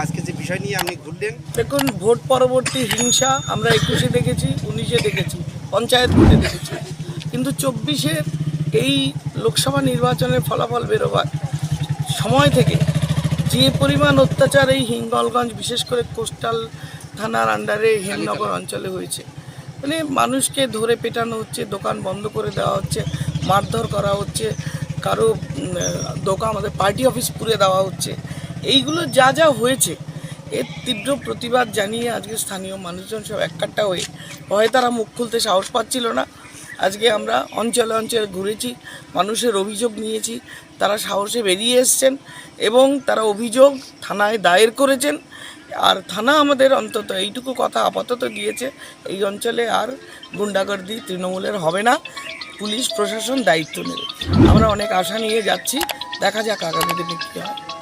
আজকে যে বিষয় নিয়ে আপনি ঘুরলেন, দেখুন, ভোট পরবর্তী হিংসা আমরা একুশে দেখেছি, উনিশে দেখেছি, পঞ্চায়েত ভোটে দেখেছি। কিন্তু চব্বিশে এই লোকসভা নির্বাচনের ফলাফল বেরোবার সময় থেকে যে পরিমাণ অত্যাচার এই হিঙ্গলগঞ্জ, বিশেষ করে কোস্টাল থানার আন্ডারে হেমনগর অঞ্চলে হয়েছে। মানে মানুষকে ধরে পেটানো হচ্ছে, দোকান বন্ধ করে দেওয়া হচ্ছে, মারধর করা হচ্ছে, কারও দোকান, আমাদের পার্টি অফিস পুড়ে দেওয়া হচ্ছে। এইগুলো যা যা হয়েছে, এর তীব্র প্রতিবাদ জানিয়ে আজকে স্থানীয় মানুষজন সব এককাট্টা হয়ে, ভয়ে তারা মুখ খুলতে সাহস পাচ্ছিল না। আজকে আমরা অঞ্চলে অঞ্চলে ঘুরেছি, মানুষের অভিযোগ নিয়েছি, তারা সাহসে বেরিয়ে এসছেন এবং তারা অভিযোগ থানায় দায়ের করেছেন। আর থানা আমাদের অন্তত এইটুকু কথা আপাতত দিয়েছে, এই অঞ্চলে আর গুন্ডাগর্দি তৃণমূলের হবে না, পুলিশ প্রশাসন দায়িত্ব নেবে। আমরা অনেক আশা নিয়ে যাচ্ছি, দেখা যাক আগামী দিনে কী হয়।